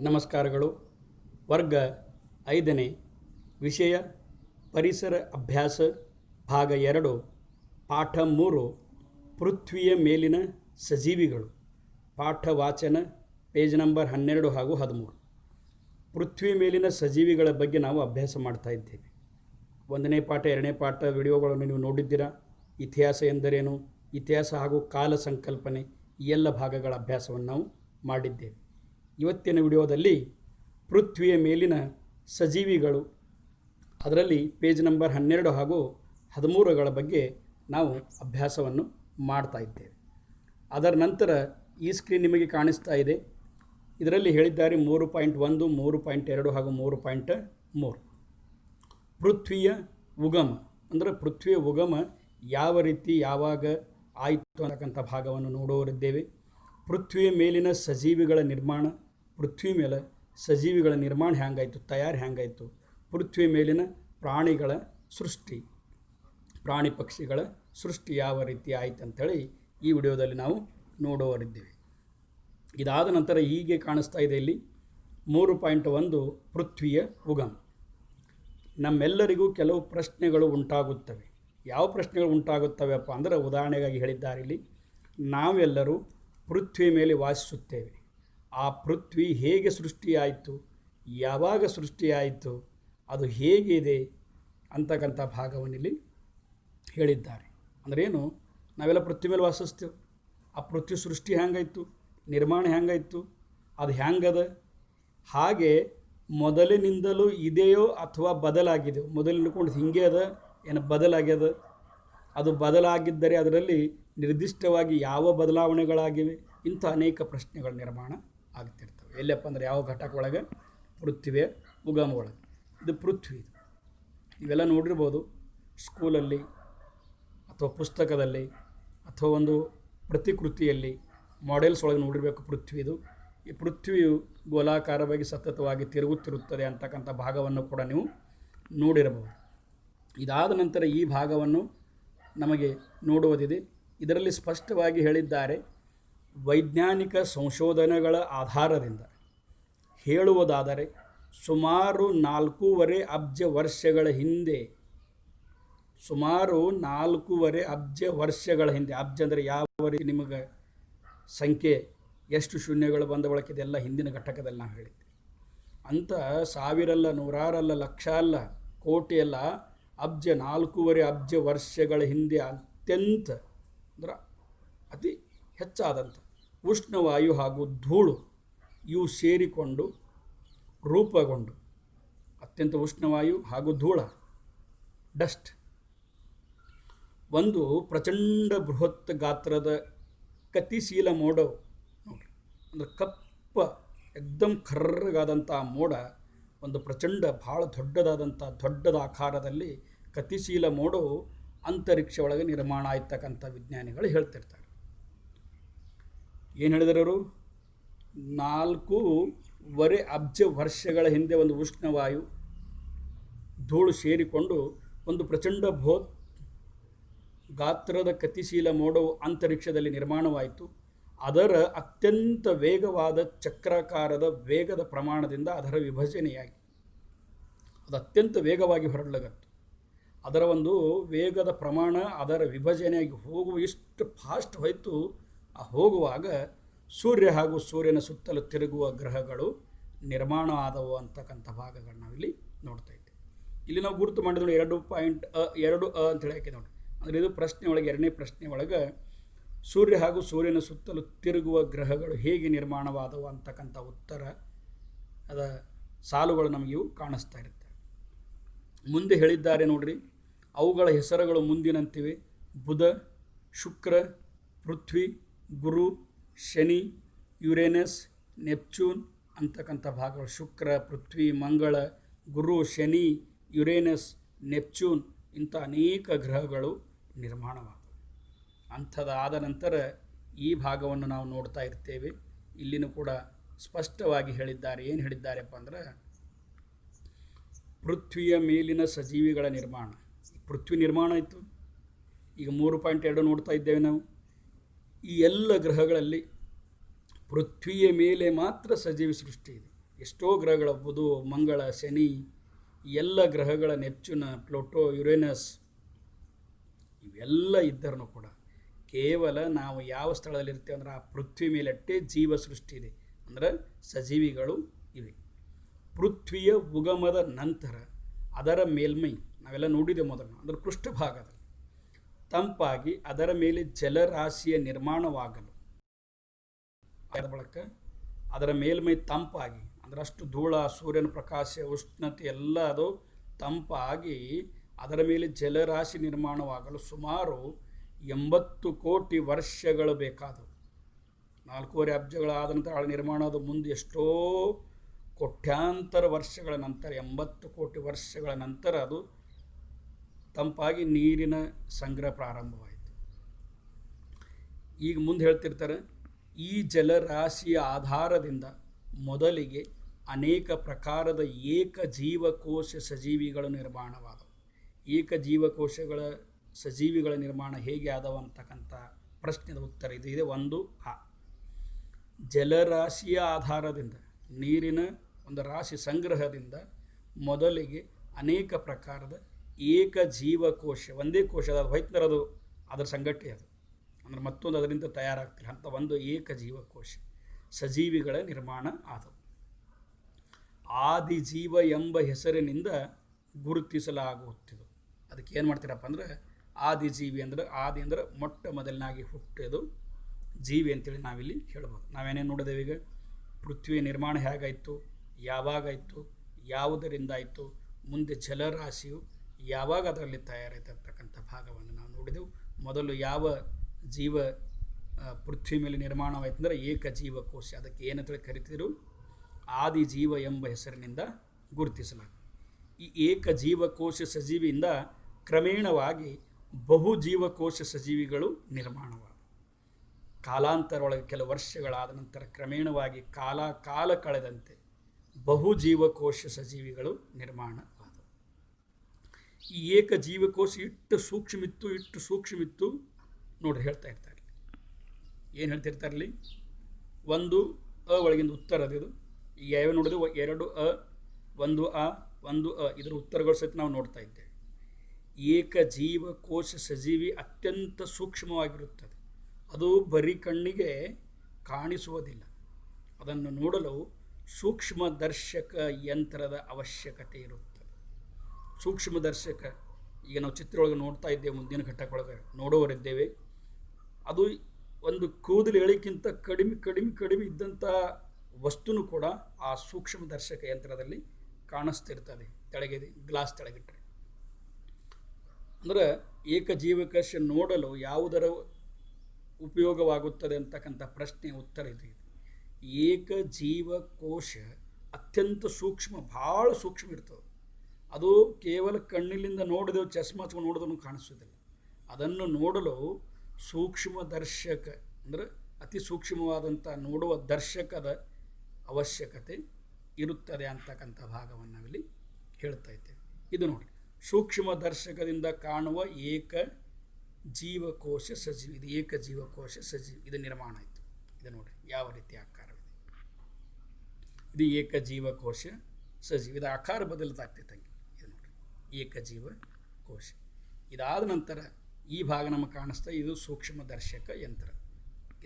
ನಮಸ್ಕಾರಗಳು. ವರ್ಗ ಐದನೇ ವಿಷಯ ಪರಿಸರ ಅಭ್ಯಾಸ ಭಾಗ ಎರಡು, ಪಾಠ ಮೂರು, ಪೃಥ್ವಿಯ ಮೇಲಿನ ಸಜೀವಿಗಳು. ಪಾಠ ವಾಚನ ಪೇಜ್ ನಂಬರ್ ಹನ್ನೆರಡು ಹಾಗೂ ಹದಿಮೂರು. ಪೃಥ್ವಿ ಮೇಲಿನ ಸಜೀವಿಗಳ ಬಗ್ಗೆ ನಾವು ಅಭ್ಯಾಸ ಮಾಡ್ತಾ ಇದ್ದೇವೆ. ಒಂದನೇ ಪಾಠ, ಎರಡನೇ ಪಾಠ ವಿಡಿಯೋಗಳನ್ನು ನೀವು ನೋಡಿದ್ದೀರಾ? ಇತಿಹಾಸ ಎಂದರೇನು? ಇತಿಹಾಸ ಹಾಗೂ ಕಾಲ ಸಂಕಲ್ಪನೆ ಈ ಎಲ್ಲ ಭಾಗಗಳ ಅಭ್ಯಾಸವನ್ನು ನಾವು ಮಾಡಿದ್ದೇವೆ. ಇವತ್ತಿನ ವಿಡಿಯೋದಲ್ಲಿ ಪೃಥ್ವಿಯ ಮೇಲಿನ ಸಜೀವಿಗಳು. ಅದರಲ್ಲಿ ಪೇಜ್ ನಂಬರ್ ಹನ್ನೆರಡು ಹಾಗೂ ಹದಿಮೂರುಗಳ ಬಗ್ಗೆ ನಾವು ಅಭ್ಯಾಸವನ್ನು ಮಾಡ್ತಾ ಇದ್ದೇವೆ. ಅದರ ನಂತರ ಈ ಸ್ಕ್ರೀನ್ ನಿಮಗೆ ಕಾಣಿಸ್ತಾ ಇದೆ. ಇದರಲ್ಲಿ ಹೇಳಿದ್ದಾರೆ ಮೂರು ಪಾಯಿಂಟ್ ಒಂದು, ಮೂರು ಪಾಯಿಂಟ್ ಎರಡು ಹಾಗೂ ಮೂರು ಪಾಯಿಂಟ್ ಮೂರು. ಪೃಥ್ವಿಯ ಉಗಮ, ಅಂದರೆ ಪೃಥ್ವಿಯ ಉಗಮ ಯಾವ ರೀತಿ ಯಾವಾಗ ಆಯಿತು ಅನ್ನತಕ್ಕಂಥ ಭಾಗವನ್ನು ನೋಡುವರಿದ್ದೇವೆ ಪೃಥ್ವಿಯ ಮೇಲಿನ ಸಜೀವಿಗಳ ನಿರ್ಮಾಣ, ಪೃಥ್ವಿ ಮೇಲೆ ಸಜೀವಿಗಳ ನಿರ್ಮಾಣ ಹ್ಯಾಂಗಾಯಿತು? ತಯಾರು ಹ್ಯಾಂಗಾಯಿತು? ಪೃಥ್ವಿ ಮೇಲಿನ ಪ್ರಾಣಿಗಳ ಸೃಷ್ಟಿ. ಪ್ರಾಣಿ ಪಕ್ಷಿಗಳ ಸೃಷ್ಟಿ ಯಾವ ರೀತಿ ಆಯಿತು ಅಂಥೇಳಿ ಈ ವಿಡಿಯೋದಲ್ಲಿ ನಾವು ನೋಡುವರಿದ್ದೇವೆ ಇದಾದ ನಂತರ ಹೀಗೆ ಕಾಣಿಸ್ತಾ ಇದೆ ಇಲ್ಲಿ. ಮೂರು ಪಾಯಿಂಟ್ ಒಂದು, ಪೃಥ್ವಿಯ ಉಗಮ. ನಮ್ಮೆಲ್ಲರಿಗೂ ಕೆಲವು ಪ್ರಶ್ನೆಗಳು ಉಂಟಾಗುತ್ತವೆ. ಯಾವ ಪ್ರಶ್ನೆಗಳು ಉಂಟಾಗುತ್ತವೆಪ್ಪ ಅಂದರೆ ಉದಾಹರಣೆಗಾಗಿ ಹೇಳಿದ್ದಾರೆ ಇಲ್ಲಿ. ನಾವೆಲ್ಲರೂ ಪೃಥ್ವಿ ಮೇಲೆ ವಾಸಿಸುತ್ತೇವೆ. ಆ ಪೃಥ್ವಿ ಹೇಗೆ ಸೃಷ್ಟಿಯಾಯಿತು, ಯಾವಾಗ ಸೃಷ್ಟಿಯಾಯಿತು, ಅದು ಹೇಗಿದೆ ಅಂತಕ್ಕಂಥ ಭಾಗವನ್ನಿಲ್ಲಿ ಹೇಳಿದ್ದಾರೆ. ಅಂದ್ರೇನು ನಾವೆಲ್ಲ ಪೃಥ್ವಿ ಮೇಲೆ ವಾಸಿಸ್ತೇವೆ. ಆ ಪೃಥ್ವಿ ಸೃಷ್ಟಿ ಹ್ಯಾಂಗಾಯಿತು? ನಿರ್ಮಾಣ ಹ್ಯಾಂಗಾಯಿತು? ಅದು ಹ್ಯಾಂಗದ? ಹಾಗೆ ಮೊದಲಿನಿಂದಲೂ ಇದೆಯೋ ಅಥವಾ ಬದಲಾಗಿದೆಯೋ ಮೊದಲಿನಕೊಂಡು ಹಿಂಗೆ ಅದ, ಏನು ಬದಲಾಗ್ಯದ? ಅದು ಬದಲಾಗಿದ್ದರೆ ಅದರಲ್ಲಿ ನಿರ್ದಿಷ್ಟವಾಗಿ ಯಾವ ಬದಲಾವಣೆಗಳಾಗಿವೆ? ಇಂಥ ಅನೇಕ ಪ್ರಶ್ನೆಗಳ ನಿರ್ಮಾಣ ಆಗ್ತಿರ್ತವೆ. ಎಲ್ಲಪ್ಪ ಅಂದರೆ ಯಾವ ಘಟಕ ಒಳಗೆ? ಪೃಥ್ವಿಯ ಉಗಮ ಒಳಗೆ. ಇದು ಪೃಥ್ವಿ ಇದು. ಇವೆಲ್ಲ ನೋಡಿರ್ಬೋದು. ಸ್ಕೂಲಲ್ಲಿ ಅಥವಾ ಪುಸ್ತಕದಲ್ಲಿ ಅಥವಾ ಒಂದು ಪ್ರತಿಕೃತಿಯಲ್ಲಿ ಮಾಡೆಲ್ಸ್ ಒಳಗೆ ನೋಡಿರಬೇಕು ಪೃಥ್ವಿದು ಈ ಪೃಥ್ವಿಯು ಗೋಲಾಕಾರವಾಗಿ ಸತತವಾಗಿ ತಿರುಗುತ್ತಿರುತ್ತದೆ ಅಂತಕ್ಕಂಥ ಭಾಗವನ್ನು ಕೂಡ ನೀವು ನೋಡಿರಬಹುದು. ಇದಾದ ನಂತರ ಈ ಭಾಗವನ್ನು ನಮಗೆ ನೋಡುವುದಿದೆ. ಇದರಲ್ಲಿ ಸ್ಪಷ್ಟವಾಗಿ ಹೇಳಿದ್ದಾರೆ, ವೈಜ್ಞಾನಿಕ ಸಂಶೋಧನೆಗಳ ಆಧಾರದಿಂದ ಹೇಳುವುದಾದರೆ, ಸುಮಾರು ನಾಲ್ಕೂವರೆ ಅಬ್ಜ ವರ್ಷಗಳ ಹಿಂದೆ, ಸುಮಾರು ನಾಲ್ಕೂವರೆ ಅಬ್ಜ ವರ್ಷಗಳ ಹಿಂದೆ, ಅಬ್ಜ ಅಂದರೆ ಯಾವ ರೀತಿ ನಿಮಗೆ ಸಂಖ್ಯೆ, ಎಷ್ಟು ಶೂನ್ಯಗಳು ಬಂದ ಬಳಕೆ ಇದೆಲ್ಲ ಹಿಂದಿನ ಘಟಕದಲ್ಲಿ ನಾವು ಹೇಳಿದ್ದೆ ಅಂಥ ಸಾವಿರಲ್ಲ, ನೂರಾರಲ್ಲ, ಲಕ್ಷ ಅಲ್ಲ, ಕೋಟಿ ಅಲ್ಲ ಅಬ್ಜ ನಾಲ್ಕೂವರೆ ಅಬ್ಜ ವರ್ಷಗಳ ಹಿಂದೆ ಅತ್ಯಂತ ಅಂದ್ರೆ ಅತಿ ಹೆಚ್ಚಾದಂಥ ಉಷ್ಣವಾಯು ಹಾಗೂ ಧೂಳು ಇವು ಸೇರಿಕೊಂಡು ರೂಪಗೊಂಡು ಅತ್ಯಂತ ಉಷ್ಣವಾಯು ಹಾಗೂ ಧೂಳ, ಡಸ್ಟ್. ಒಂದು ಪ್ರಚಂಡ ಬೃಹತ್ ಗಾತ್ರದ ಕತಿಶೀಲ ಮೋಡವು ನೋಡಿ ಅಂದ್ರೆ ಕಪ್ಪ, ಎಕ್ದಮ್ ಖರ್ರಗಾದಂಥ ಮೋಡ ಒಂದು ಪ್ರಚಂಡ, ಭಾಳ ದೊಡ್ಡದಾದಂಥ ದೊಡ್ಡದ ಆಕಾರದಲ್ಲಿ ಕತಿಶೀಲ ಮೋಡವು ಅಂತರಿಕ್ಷ ಒಳಗೆ ನಿರ್ಮಾಣ ಆಯ್ತಕ್ಕಂಥ ವಿಜ್ಞಾನಿಗಳು ಹೇಳ್ತಿರ್ತಾರೆ. ಏನು ಹೇಳಿದರು ನಾಲ್ಕೂವರೆ ಅಬ್ಜ ವರ್ಷಗಳ ಹಿಂದೆ ಒಂದು ಉಷ್ಣವಾಯು ಧೂಳು ಸೇರಿಕೊಂಡು ಒಂದು ಪ್ರಚಂಡ ಭೋ ಗಾತ್ರದ ಗತಿಶೀಲ ಮೋಡವು ಅಂತರಿಕ್ಷದಲ್ಲಿ ನಿರ್ಮಾಣವಾಯಿತು. ಅದರ ಅತ್ಯಂತ ವೇಗವಾದ ಚಕ್ರಾಕಾರದ ವೇಗದ ಪ್ರಮಾಣದಿಂದ ಅದರ ವಿಭಜನೆಯಾಗಿ, ಅದು ಅತ್ಯಂತ ವೇಗವಾಗಿ ಹೊರಡ್ಲಗತ್ತು ಅದರ ಒಂದು ವೇಗದ ಪ್ರಮಾಣ, ಅದರ ವಿಭಜನೆಯಾಗಿ ಹೋಗುವ ಎಷ್ಟು ಫಾಸ್ಟ್ ಹೋಯಿತು, ಆ ಹೋಗುವಾಗ ಸೂರ್ಯ ಹಾಗೂ ಸೂರ್ಯನ ಸುತ್ತಲೂ ತಿರುಗುವ ಗ್ರಹಗಳು ನಿರ್ಮಾಣ ಆದವು ಅಂತಕ್ಕಂಥ ಭಾಗಗಳನ್ನ ನಾವಿಲ್ಲಿ ನೋಡ್ತಾ ಇದ್ದೀವಿ ಇಲ್ಲಿ ನಾವು ಗುರುತು ಮಾಡಿದ್ರು ಎರಡು ಪಾಯಿಂಟ್ ಅ, ಎರಡು ಅ ಅಂತೇಳಿ ಹಾಕಿ ನೋಡಿ. ಅಂದರೆ ಇದು ಪ್ರಶ್ನೆ ಒಳಗೆ, ಎರಡನೇ ಪ್ರಶ್ನೆ ಒಳಗೆ ಸೂರ್ಯ ಹಾಗೂ ಸೂರ್ಯನ ಸುತ್ತಲೂ ತಿರುಗುವ ಗ್ರಹಗಳು ಹೇಗೆ ನಿರ್ಮಾಣವಾದವು ಅಂತಕ್ಕಂಥ ಉತ್ತರ ಅದ ಸಾಲುಗಳು ನಮಗಿವು ಕಾಣಿಸ್ತಾ ಇರುತ್ತೆ. ಮುಂದೆ ಹೇಳಿದ್ದಾರೆ ನೋಡ್ರಿ. ಅವುಗಳ ಹೆಸರುಗಳು ಮುಂದಿನಂತಿವೆ. ಬುಧ, ಶುಕ್ರ, ಪೃಥ್ವಿ, ಗುರು, ಶನಿ, ಯುರೇನಸ್, ನೆಪ್ಚೂನ್ ಅಂತಕ್ಕಂಥ ಭಾಗಗಳು. ಶುಕ್ರ, ಪೃಥ್ವಿ, ಮಂಗಳ, ಗುರು, ಶನಿ, ಯುರೇನಸ್, ನೆಪ್ಚೂನ್ ಇಂಥ ಅನೇಕ ಗ್ರಹಗಳು ನಿರ್ಮಾಣವಾದವು. ಅಂಥದಾದ ನಂತರ ಈ ಭಾಗವನ್ನು ನಾವು ನೋಡ್ತಾ ಇರ್ತೇವೆ. ಇಲ್ಲಿನೂ ಕೂಡ ಸ್ಪಷ್ಟವಾಗಿ ಹೇಳಿದ್ದಾರೆ. ಏನು ಹೇಳಿದ್ದಾರೆಪ್ಪ ಅಂದ್ರೆ ಪೃಥ್ವಿಯ ಮೇಲಿನ ಸಜೀವಿಗಳ ನಿರ್ಮಾಣ. ಪೃಥ್ವಿ ನಿರ್ಮಾಣ ಆಯಿತು. ಈಗ ಮೂರು ಪಾಯಿಂಟ್ ಎರಡು ನೋಡ್ತಾ ಇದ್ದೇವೆ ನಾವು. ಈ ಎಲ್ಲ ಗ್ರಹಗಳಲ್ಲಿ ಪೃಥ್ವಿಯ ಮೇಲೆ ಮಾತ್ರ ಸಜೀವಿ ಸೃಷ್ಟಿ ಇದೆ. ಎಷ್ಟೋ ಗ್ರಹಗಳ ಬುಧ ಮಂಗಳ, ಶನಿ ಎಲ್ಲ ಗ್ರಹಗಳ ನೆಪ್ಚುನ, ಪ್ಲೋಟೋ, ಯುರೇನಸ್, ಇವೆಲ್ಲ ಇದ್ದರೂ ಕೂಡ ಕೇವಲ ನಾವು ಯಾವ ಸ್ಥಳದಲ್ಲಿ ಇರ್ತೀವಿ ಅಂದ್ರೆ ಆ ಪೃಥ್ವಿ ಮೇಲಟ್ಟೆ ಜೀವ ಸೃಷ್ಟಿ ಇದೆ. ಅಂದ್ರೆ ಸಜೀವಿಗಳು ಇವೆ. ಪೃಥ್ವಿಯ ಉಗಮದ ನಂತರ ಅದರ ಮೇಲ್ಮೈ, ನಾವೆಲ್ಲ ನೋಡಿದೆ ಮೊದಲು, ಅಂದರೆ ಪೃಷ್ಠಭಾಗದಲ್ಲಿ. ತಂಪಾಗಿ ಅದರ ಮೇಲೆ ಜಲರಾಶಿಯ ನಿರ್ಮಾಣವಾಗಲು. ಅದರ ಬಳಕ? ಅದರ ಮೇಲ್ಮೈ ತಂಪಾಗಿ, ಅಂದರೆ ಅಷ್ಟು ಧೂಳ, ಸೂರ್ಯನ ಪ್ರಕಾಶ, ಉಷ್ಣತೆ ಎಲ್ಲ ಅದು ತಂಪಾಗಿ ಅದರ ಮೇಲೆ ಜಲರಾಶಿ ನಿರ್ಮಾಣವಾಗಲು ಸುಮಾರು ಎಂಬತ್ತು ಕೋಟಿ ವರ್ಷಗಳು ಬೇಕಾದವು. ನಾಲ್ಕೂವರೆ ಅಬ್ಜಗಳಾದ ನಂತರ ನಿರ್ಮಾಣ ಅದು ಮುಂದೆ ಎಷ್ಟೋ ಕೋಟ್ಯಾಂತರ ವರ್ಷಗಳ ನಂತರ, ಎಂಬತ್ತು ಕೋಟಿ ವರ್ಷಗಳ ನಂತರ ಅದು ತಂಪಾಗಿ ನೀರಿನ ಸಂಗ್ರಹ ಪ್ರಾರಂಭವಾಯಿತು. ಈಗ ಮುಂದೆ ಹೇಳ್ತಿರ್ತಾರೆ, ಈ ಜಲರಾಶಿಯ ಆಧಾರದಿಂದ ಮೊದಲಿಗೆ ಅನೇಕ ಪ್ರಕಾರದ ಏಕ ಜೀವಕೋಶ ಸಜೀವಿಗಳು ನಿರ್ಮಾಣವಾದವು. ಏಕ ಜೀವಕೋಶಗಳ ಸಜೀವಿಗಳ ನಿರ್ಮಾಣ ಹೇಗೆ ಆದವು ಅಂತಕ್ಕಂಥ ಪ್ರಶ್ನೆದ ಉತ್ತರ ಇದು. ಇದೆ ಒಂದು, ಆ ಜಲರಾಶಿಯ ಆಧಾರದಿಂದ ನೀರಿನ ಒಂದು ರಾಶಿ ಸಂಗ್ರಹದಿಂದ ಮೊದಲಿಗೆ ಅನೇಕ ಪ್ರಕಾರದ ಏಕ ಜೀವಕೋಶ, ಒಂದೇ ಕೋಶದ ಅದು ಅದರ ಸಂಘಟನೆ ಅದು. ಅಂದರೆ ಮತ್ತೊಂದು ಅದರಿಂದ ತಯಾರಾಗ್ತಿಲ್ಲ ಅಂಥ ಒಂದು ಏಕ ಜೀವಕೋಶ, ಸಜೀವಿಗಳ ನಿರ್ಮಾಣ ಆದವು. ಆದಿಜೀವ ಎಂಬ ಹೆಸರಿನಿಂದ ಗುರುತಿಸಲಾಗುತ್ತಿದ್ದು. ಅದಕ್ಕೆ ಏನು ಮಾಡ್ತೀರಪ್ಪ ಅಂದರೆ ಆದಿಜೀವಿ ಅಂದರೆ ಆದಿ ಅಂದರೆ ಮೊಟ್ಟ ಮೊದಲನಾಗಿ ಹುಟ್ಟಿದು ಜೀವಿ ಅಂತೇಳಿ ನಾವಿಲ್ಲಿ ಹೇಳ್ಬೋದು. ನಾವೇನೇನು ನೋಡಿದೇವೆ ಈಗ? ಪೃಥ್ವಿಯ ನಿರ್ಮಾಣ ಹೇಗಾಯಿತು? ಯಾವಾಗಾಯಿತು ಯಾವುದರಿಂದ ಆಯಿತು ಮುಂದೆ ಜಲರಾಶಿಯು ಯಾವಾಗ ಅದರಲ್ಲಿ ತಯಾರಾಯ್ತಕ್ಕಂಥ ಭಾಗವನ್ನು ನಾವು ನೋಡಿದೆವು. ಮೊದಲು ಯಾವ ಜೀವ ಪೃಥ್ವಿ ಮೇಲೆ ನಿರ್ಮಾಣವಾಯಿತು ಅಂದರೆ ಏಕ ಜೀವಕೋಶ ಅದಕ್ಕೆ ಏನಂತೇಳಿ ಕರಿತಿದ್ರು? ಆದಿ ಜೀವ ಎಂಬ ಹೆಸರಿನಿಂದ ಗುರುತಿಸಲಾಗ. ಈ ಏಕ ಜೀವಕೋಶ ಸಜೀವಿಯಿಂದ ಕ್ರಮೇಣವಾಗಿ ಬಹು ಜೀವಕೋಶ ಸಜೀವಿಗಳು ನಿರ್ಮಾಣವಾದವು. ಕಾಲಾಂತರ ಒಳಗೆ ಕೆಲವು ವರ್ಷಗಳಾದ ನಂತರ ಕ್ರಮೇಣವಾಗಿ ಕಾಲ ಕಾಲ ಕಳೆದಂತೆ ಬಹು ಜೀವಕೋಶ ಸಜೀವಿಗಳು ನಿರ್ಮಾಣ ಆದವು. ಈ ಏಕ ಜೀವಕೋಶ ಇಟ್ಟು ಸೂಕ್ಷ್ಮಿತ್ತು ಇಟ್ಟು ಸೂಕ್ಷ್ಮಿತ್ತು ನೋಡಿ ಹೇಳ್ತಾ ಇರ್ತಾರೆ ಏನು ಹೇಳ್ತಿರ್ತಾರಲ್ಲಿ ಒಂದು ಅ ಒಳಗಿಂದ ಉತ್ತರ ಅದು ಯಾವ್ಯಾವ ನೋಡಿದ್ರು ಎರಡು ಅ, ಒಂದು ಅ ಒಂದು ಅ. ಇದರ ಉತ್ತರಗಳು ಸಹಿತ ನಾವು ನೋಡ್ತಾ ಇದ್ದೇವೆ. ಏಕ ಜೀವಕೋಶ ಸಜೀವಿ ಅತ್ಯಂತ ಸೂಕ್ಷ್ಮವಾಗಿರುತ್ತದೆ. ಅದು ಬರೀ ಕಣ್ಣಿಗೆ ಕಾಣಿಸುವುದಿಲ್ಲ. ಅದನ್ನು ನೋಡಲು ಸೂಕ್ಷ್ಮ ದರ್ಶಕ ಯಂತ್ರದ ಅವಶ್ಯಕತೆ ಇರುತ್ತದೆ ಸೂಕ್ಷ್ಮ ದರ್ಶಕ, ಈಗ ನಾವು ಚಿತ್ರೊಳಗೆ ನೋಡ್ತಾ ಇದ್ದೇವೆ, ಮುಂದಿನ ಘಟ್ಟಕ್ಕೊಳಗೆ ನೋಡುವವರಿದ್ದೇವೆ. ಅದು ಒಂದು ಕೂದಲು ಎಳಿಕ್ಕಿಂತ ಕಡಿಮೆ ಕಡಿಮೆ ಕಡಿಮೆ ಇದ್ದಂಥ ವಸ್ತುನೂ ಕೂಡ ಆ ಸೂಕ್ಷ್ಮ ದರ್ಶಕ ಯಂತ್ರದಲ್ಲಿ ಕಾಣಿಸ್ತಿರ್ತದೆ. ತೆಳಗೆ, ಗ್ಲಾಸ್ ತೆಳಗಿಟ್ಟರೆ ಅಂದರೆ ಏಕಜೀವಕಶ ನೋಡಲು ಯಾವುದರ ಉಪಯೋಗವಾಗುತ್ತದೆ ಅಂತಕ್ಕಂಥ ಪ್ರಶ್ನೆ ಉತ್ತರ ಇದು. ಏಕಜೀವಕೋಶ ಅತ್ಯಂತ ಸೂಕ್ಷ್ಮ, ಭಾಳ ಸೂಕ್ಷ್ಮ ಇರ್ತದೆ. ಅದು ಕೇವಲ ಕಣ್ಣಿನಿಂದ ನೋಡಿದೆವು ಚಸ್ಮಾ ನೋಡಿದ್ರು ಕಾಣಿಸೋದಿಲ್ಲ. ಅದನ್ನು ನೋಡಲು ಸೂಕ್ಷ್ಮ ದರ್ಶಕ, ಅಂದರೆ ಅತಿ ಸೂಕ್ಷ್ಮವಾದಂಥ ನೋಡುವ ದರ್ಶಕದ ಅವಶ್ಯಕತೆ ಇರುತ್ತದೆ ಅಂತಕ್ಕಂಥ ಭಾಗವನ್ನು ನಾವಿಲ್ಲಿ ಹೇಳ್ತಾ ಇದ್ದೇವೆ. ಇದು ನೋಡಿ, ಸೂಕ್ಷ್ಮ ದರ್ಶಕದಿಂದ ಕಾಣುವ ಏಕ ಜೀವಕೋಶ ಸಜೀವಿ, ಇದು ಏಕ ಜೀವಕೋಶ ಸಜೀವಿ, ಇದು ನಿರ್ಮಾಣ ಆಯಿತು. ಇದು ನೋಡಿ ಯಾವ ರೀತಿ ಆಕಾರವಿದೆ. ಇದು ಏಕ ಜೀವಕೋಶ ಸಜೀವ, ಇದು ಆಕಾರ ಬದಲಾಗ್ತೈತೆ ಹಂಗೆ, ಇದು ನೋಡಿ ಏಕಜೀವ ಕೋಶ ಇದಾದ ನಂತರ ಈ ಭಾಗ ನಮಗೆ ಕಾಣಿಸ್ತಾ ಇದು ಸೂಕ್ಷ್ಮ ದರ್ಶಕ ಯಂತ್ರ.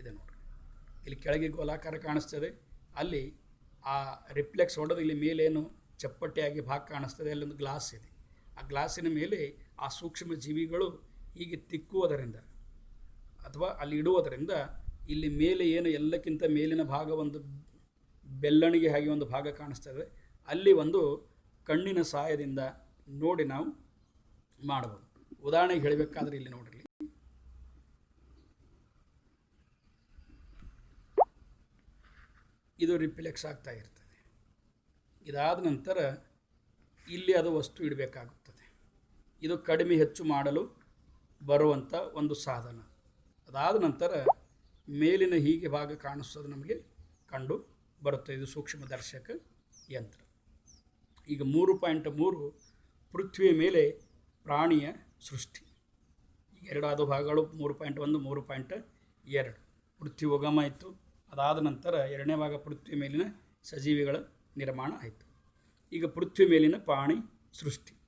ಇದೆ ನೋಡ್ರಿ. ಇಲ್ಲಿ ಕೆಳಗೆ ಗೋಲಾಕಾರ ಕಾಣಿಸ್ತದೆ, ಅಲ್ಲಿ ಆ ರಿಫ್ಲೆಕ್ಸ್ ಹೊಡೆದು ಇಲ್ಲಿ ಮೇಲೇನು ಚಪ್ಪಟ್ಟೆಯಾಗಿ ಭಾಗ ಕಾಣಿಸ್ತದೆ, ಅಲ್ಲೊಂದು ಗ್ಲಾಸ್ ಇದೆ. ಆ ಗ್ಲಾಸಿನ ಮೇಲೆ ಆ ಸೂಕ್ಷ್ಮ ಜೀವಿಗಳು ಹೀಗೆ ತಿಕ್ಕುವುದರಿಂದ ಅಥವಾ ಅಲ್ಲಿ ಇಡುವುದರಿಂದ ಇಲ್ಲಿ ಮೇಲೆ ಏನು ಎಲ್ಲಕ್ಕಿಂತ ಮೇಲಿನ ಭಾಗ ಒಂದು ಬೆಳ್ಳಣಿಗೆ ಹಾಗೆ ಒಂದು ಭಾಗ ಕಾಣಿಸ್ತದೆ. ಅಲ್ಲಿ ಒಂದು ಕಣ್ಣಿನ ಸಹಾಯದಿಂದ ನೋಡಿ ನಾವು ಮಾಡಬಹುದು ಉದಾಹರಣೆಗೆ ಹೇಳಬೇಕಾದ್ರೆ ಇಲ್ಲಿ ನೋಡಿರಿ. ಇದು ರಿಪ್ಲೆಕ್ಸ್ ಆಗ್ತಾ ಇರ್ತದೆ. ಇದಾದ ನಂತರ ಇಲ್ಲಿ ಅದು ವಸ್ತು ಇಡಬೇಕಾಗುತ್ತದೆ. ಇದು ಕಡಿಮೆ ಹೆಚ್ಚು ಮಾಡಲು ಬರುವಂಥ ಒಂದು ಸಾಧನ. ಅದಾದ ನಂತರ ಮೇಲಿನ ಹೀಗೆ ಭಾಗ ಕಾಣಿಸೋದು ನಮಗೆ. ಕಂಡು ಬರುತ್ತೆ. ಇದು ಸೂಕ್ಷ್ಮ ದರ್ಶಕ ಯಂತ್ರ. ಈಗ ಮೂರು ಪಾಯಿಂಟ್ ಮೂರು ಪೃಥ್ವಿಯ ಮೇಲೆ ಪ್ರಾಣಿಯ ಸೃಷ್ಟಿ. ಎರಡಾದ ಭಾಗಗಳು ಮೂರು ಪಾಯಿಂಟ್ ಒಂದು, ಮೂರು ಪಾಯಿಂಟ್ ಎರಡು. ಪೃಥ್ವಿ ಉಗಮ ಇತ್ತು ಅದಾದ ನಂತರ ಎರಡನೇ ಭಾಗ ಪೃಥ್ವಿ ಮೇಲಿನ ಸಜೀವಿಗಳ ನಿರ್ಮಾಣ ಆಯಿತು. ಈಗ ಪೃಥ್ವಿ ಮೇಲಿನ ಪ್ರಾಣಿ ಸೃಷ್ಟಿ.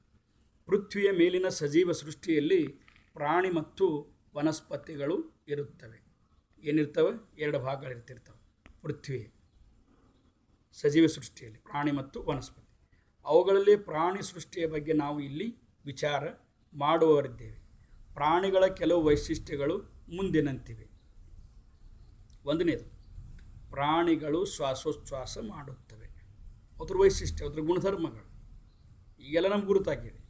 ಪೃಥ್ವಿಯ ಮೇಲಿನ ಸಜೀವ ಸೃಷ್ಟಿಯಲ್ಲಿ ಪ್ರಾಣಿ ಮತ್ತು ವನಸ್ಪತಿಗಳು ಇರುತ್ತವೆ. ಏನಿರ್ತವೆ? ಎರಡು ಭಾಗಗಳಿರ್ತಿರ್ತವೆ. ಪೃಥ್ವಿ, ಸಜೀವ ಸೃಷ್ಟಿಯಲ್ಲಿ, ಪ್ರಾಣಿ ಮತ್ತು ವನಸ್ಪತಿ. ಅವುಗಳಲ್ಲಿ ಪ್ರಾಣಿ ಸೃಷ್ಟಿಯ ಬಗ್ಗೆ ನಾವು ಇಲ್ಲಿ ವಿಚಾರ ಮಾಡುವವರಿದ್ದೇವೆ. ಪ್ರಾಣಿಗಳ ಕೆಲವು ವೈಶಿಷ್ಟ್ಯಗಳು ಮುಂದಿನಂತಿವೆ. ಒಂದನೇದು, ಪ್ರಾಣಿಗಳು ಶ್ವಾಸೋಚ್ಛ್ವಾಸ ಮಾಡುತ್ತವೆ. ಅದ್ರ ವೈಶಿಷ್ಟ್ಯ, ಅದ್ರ ಗುಣಧರ್ಮಗಳು. ಈಗೆಲ್ಲ ನಮ್ಗೆ ಗುರುತಾಗಿದೆ.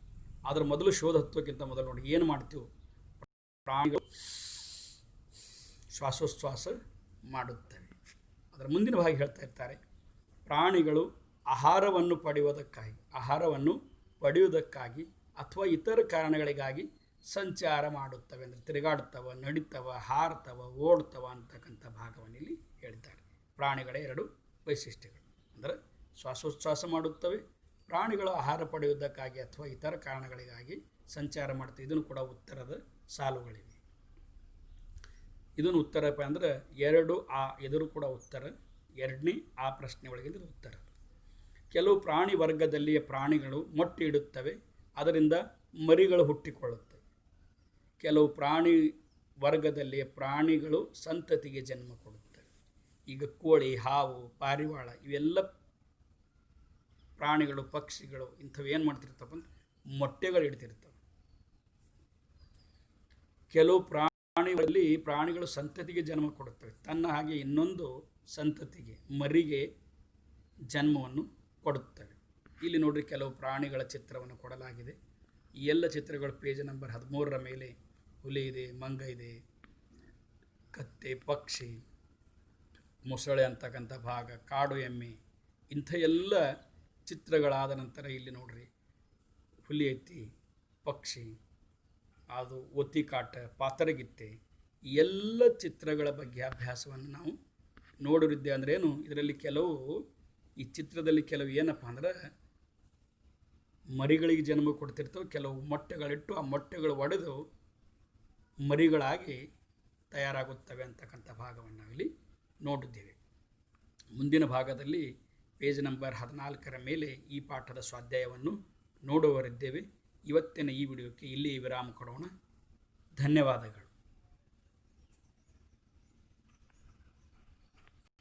ಅದರ ಮೊದಲು ಶೋಧ ಹತ್ತೋಕ್ಕಿಂತ ಮೊದಲು ನೋಡಿ, ಏನು ಮಾಡ್ತೀವೋ? ಪ್ರಾಣಿಗಳು ಶ್ವಾಸೋಚ್ಛ್ವಾಸ ಮಾಡುತ್ತವೆ ಅದರ ಮುಂದಿನ ಭಾಗ ಹೇಳ್ತಾ ಇರ್ತಾರೆ, ಪ್ರಾಣಿಗಳು ಆಹಾರವನ್ನು ಪಡೆಯುವುದಕ್ಕಾಗಿ ಆಹಾರವನ್ನು ಪಡೆಯುವುದಕ್ಕಾಗಿ ಅಥವಾ ಇತರ ಕಾರಣಗಳಿಗಾಗಿ ಸಂಚಾರ ಮಾಡುತ್ತವೆ ಅಂದರೆ ತಿರುಗಾಡ್ತವ ನಡಿತವ, ಹಾರತವ ಓಡ್ತವ ಅಂತಕ್ಕಂಥ ಭಾಗವನ್ನು ಇಲ್ಲಿ ಹೇಳ್ತಾರೆ. ಪ್ರಾಣಿಗಳ ಎರಡು ವೈಶಿಷ್ಟ್ಯಗಳು. ಅಂದರೆ ಶ್ವಾಸೋಚ್ಛ್ವಾಸ ಮಾಡುತ್ತವೆ, ಪ್ರಾಣಿಗಳು ಆಹಾರ ಪಡೆಯುವುದಕ್ಕಾಗಿ ಅಥವಾ ಇತರ ಕಾರಣಗಳಿಗಾಗಿ ಸಂಚಾರ ಮಾಡ್ತವೆ ಇದನ್ನು ಕೂಡ ಉತ್ತರದ ಸಾಲುಗಳಿವೆ. ಇದನ್ನು ಉತ್ತರಪ್ಪ ಅಂದರೆ ಎರಡು ಆ ಎದುರು ಕೂಡ ಉತ್ತರ, ಎರಡನೇ ಆ ಪ್ರಶ್ನೆ ಒಳಗೆ ಉತ್ತರ. ಕೆಲವು ಪ್ರಾಣಿ ವರ್ಗದಲ್ಲಿಯ ಪ್ರಾಣಿಗಳು ಮೊಟ್ಟೆ ಇಡುತ್ತವೆ, ಅದರಿಂದ ಮರಿಗಳು ಹುಟ್ಟಿಕೊಳ್ಳುತ್ತವೆ. ಕೆಲವು ಪ್ರಾಣಿ ವರ್ಗದಲ್ಲಿಯ ಪ್ರಾಣಿಗಳು ಸಂತತಿಗೆ ಜನ್ಮ ಕೊಡುತ್ತವೆ. ಈಗ ಕೋಳಿ, ಹಾವು, ಪಾರಿವಾಳ ಇವೆಲ್ಲ ಪ್ರಾಣಿಗಳು, ಪಕ್ಷಿಗಳು ಇಂಥವು ಏನು ಮಾಡ್ತಿರ್ತಪ್ಪ ಅಂದ್ರೆ ಮೊಟ್ಟೆಗಳು ಇಡ್ತಿರ್ತವೆ. ಕೆಲವು ಪ್ರಾಣಿಗಳಲ್ಲಿ ಪ್ರಾಣಿಗಳು ಸಂತತಿಗೆ ಜನ್ಮ ಕೊಡುತ್ತವೆ. ತನ್ನ ಹಾಗೆ ಇನ್ನೊಂದು ಸಂತತಿಗೆ, ಮರಿಗೆ ಜನ್ಮವನ್ನು ಕೊಡುತ್ತವೆ. ಇಲ್ಲಿ ನೋಡ್ರಿ ಕೆಲವು ಪ್ರಾಣಿಗಳ ಚಿತ್ರವನ್ನು ಕೊಡಲಾಗಿದೆ. ಈ ಎಲ್ಲ ಚಿತ್ರಗಳು ಪೇಜ್ ನಂಬರ್ ಹದಿಮೂರರ ಮೇಲೆ ಹುಲಿ ಇದೆ, ಮಂಗ ಇದೆ, ಕತ್ತೆ, ಪಕ್ಷಿ, ಮೊಸಳೆ ಅಂತಕ್ಕಂಥ ಭಾಗ, ಕಾಡು ಎಮ್ಮೆ, ಇಂಥ ಎಲ್ಲ ಚಿತ್ರಗಳಾದ ನಂತರ ಇಲ್ಲಿ ನೋಡ್ರಿ ಹುಲಿ ಐತಿ, ಪಕ್ಷಿ ಅದು ಒತ್ತಿಕಾಟ, ಪಾತರಗಿತ್ತೆ ಎಲ್ಲ ಚಿತ್ರಗಳ ಬಗ್ಗೆ ಅಭ್ಯಾಸವನ್ನು ನಾವು ನೋಡಿರಿದ್ದೆ ಏನು? ಇದರಲ್ಲಿ ಕೆಲವು, ಈ ಚಿತ್ರದಲ್ಲಿ ಕೆಲವು ಏನಪ್ಪ ಅಂದ್ರೆ, ಮರಿಗಳಿಗೆ ಜನ್ಮ ಕೊಡ್ತಿರ್ತವೆ, ಕೆಲವು ಮೊಟ್ಟೆಗಳಿಟ್ಟು ಆ ಮೊಟ್ಟೆಗಳು ಒಡೆದು ಮರಿಗಳಾಗಿ ತಯಾರಾಗುತ್ತವೆ ಅಂತಕ್ಕಂಥ ಭಾಗವನ್ನು ನಾವಿಲ್ಲಿ ನೋಡಿದ್ದೇವೆ. ಮುಂದಿನ ಭಾಗದಲ್ಲಿ ಪೇಜ್ ನಂಬರ್ ಹದಿನಾಲ್ಕರ ಮೇಲೆ ಈ ಪಾಠದ ಸ್ವಾಧ್ಯಾಯವನ್ನು ನೋಡುವವರಿದ್ದೇವೆ. ಇವತ್ತಿನ ಈ ವಿಡಿಯೋಕ್ಕೆ ಇಲ್ಲಿ ವಿರಾಮ ಕೊಡೋಣ. ಧನ್ಯವಾದಗಳು.